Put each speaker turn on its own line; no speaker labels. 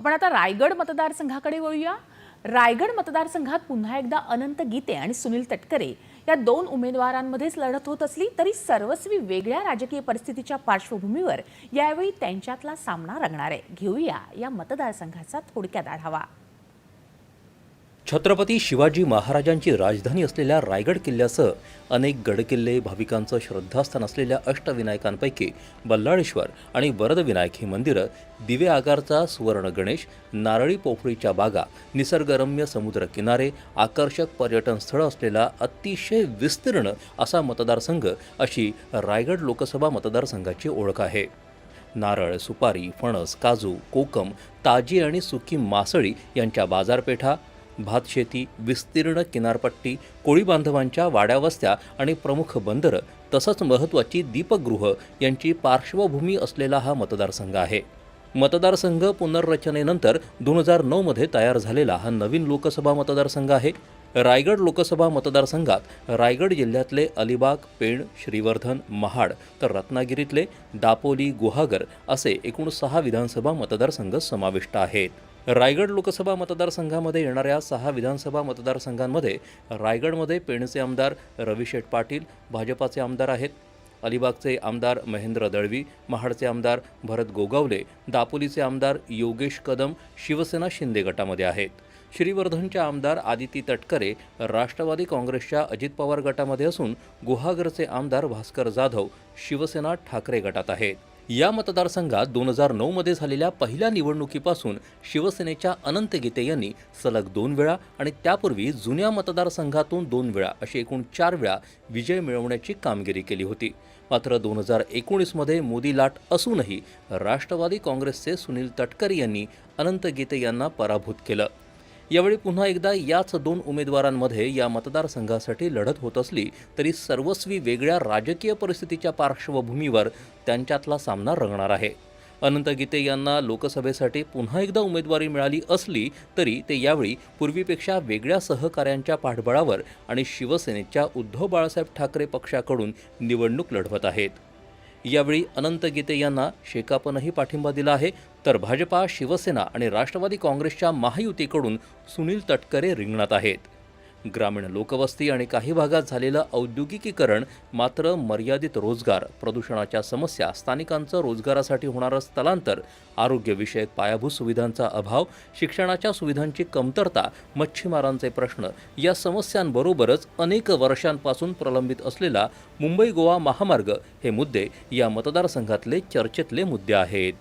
आपण आता रायगड मतदारसंघाकडे वळूया. रायगड मतदारसंघात पुन्हा एकदा अनंत गीते आणि सुनील तटकरे या दोन उमेदवारांमध्येच लढत होत असली तरी सर्वस्वी वेगळ्या राजकीय परिस्थितीच्या पार्श्वभूमीवर यावेळी त्यांच्यातला सामना रंगणार आहे. घेऊया या मतदारसंघाचा थोडक्यात आढावा.
छत्रपती शिवाजी महाराजांची राजधानी असलेल्या रायगड किल्ल्यासह अनेक गडकिल्ले भाविकांचं श्रद्धास्थान असलेल्या अष्टविनायकांपैकी बल्लाळेश्वर आणि वरदविनायक ही मंदिरं दिवे आकारचा सुवर्ण गणेश नारळी पोफळीच्या बागा निसर्गरम्य समुद्र किनारे आकर्षक पर्यटन स्थळ असलेला अतिशय विस्तीर्ण असा मतदारसंघ अशी रायगड लोकसभा मतदारसंघाची ओळख आहे. नारळ सुपारी फणस काजू कोकम ताजी आणि सुकी मासळी यांच्या बाजारपेठा भातशेती विस्तीर्ण किनारपट्टी कोळी बांधवांच्या वाड्यावस्त्या आणि प्रमुख बंदरं तसंच महत्त्वाची दीपगृह यांची पार्श्वभूमी असलेला हा मतदारसंघ आहे. मतदारसंघ पुनर्रचनेनंतर दोन हजार नऊमध्ये तयार झालेला हा नवीन लोकसभा मतदारसंघ आहे. रायगड लोकसभा मतदारसंघात रायगड जिल्ह्यातले अलिबाग पेण श्रीवर्धन महाड तर रत्नागिरीतले दापोली गुहागर असे एकूण सहा विधानसभा मतदारसंघ समाविष्ट आहेत. रायगड लोकसभा मतदारसंघामध्ये येणाऱ्या सहा विधानसभा मतदारसंघांमध्ये रायगडमध्ये पेणचे आमदार रविशेठ पाटील भाजपाचे आमदार आहेत. अलिबागचे आमदार महेंद्र दळवी महाडचे आमदार भरत गोगावले दापोलीचे आमदार योगेश कदम शिवसेना शिंदे गटामध्ये आहेत. श्रीवर्धनच्या आमदार आदिती तटकरे राष्ट्रवादी काँग्रेसच्या अजित पवार गटामध्ये असून गुहागरचे आमदार भास्कर जाधव शिवसेना ठाकरे गटात आहेत. या मतदारसंघात दोन हजार नऊमध्ये झालेल्या पहिल्या निवडणुकीपासून शिवसेनेच्या अनंत गीते यांनी सलग दोन वेळा आणि त्यापूर्वी जुन्या मतदारसंघातून दोन वेळा अशी एकूण चार वेळा विजय मिळवण्याची कामगिरी केली होती. मात्र दोन हजार एकोणीसमध्ये मोदी लाट असूनही राष्ट्रवादी काँग्रेसचे सुनील तटकरे यांनी अनंत गीते यांना पराभूत केलं. यावेळी पुन्हा एकदा याच दोन उमेदवारांमध्ये या मतदारसंघासाठी लढत होत असली तरी सर्वस्वी वेगळ्या राजकीय परिस्थितीच्या पार्श्वभूमीवर त्यांच्यातला सामना रंगणार आहे. अनंत गीते यांना लोकसभेसाठी पुन्हा एकदा उमेदवारी मिळाली असली तरी ते यावेळी पूर्वीपेक्षा वेगळ्या सहकाऱ्यांच्या पाठबळावर आणि शिवसेनेच्या उद्धव बाळासाहेब ठाकरे पक्षाकडून निवडणूक लढवत आहेत. यावेळी अनंत गीते यांना शेकापनही पाठिंबा दिला आहे. तर भाजपा शिवसेना आणि राष्ट्रवादी काँग्रेसच्या महायुतीकडून सुनील तटकरे रिंगणात आहेत. ग्रामीण लोकवस्ती आणि काही भागात झालेलं औद्योगिकीकरण मात्र मर्यादित रोजगार प्रदूषणाच्या समस्या स्थानिकांचं रोजगारासाठी होणारं स्थलांतर आरोग्यविषयक पायाभूत सुविधांचा अभाव शिक्षणाच्या सुविधांची कमतरता मच्छीमारांचे प्रश्न या समस्यांबरोबरच अनेक वर्षांपासून प्रलंबित असलेला मुंबई गोवा महामार्ग हे मुद्दे या मतदारसंघातले चर्चेतले मुद्दे आहेत.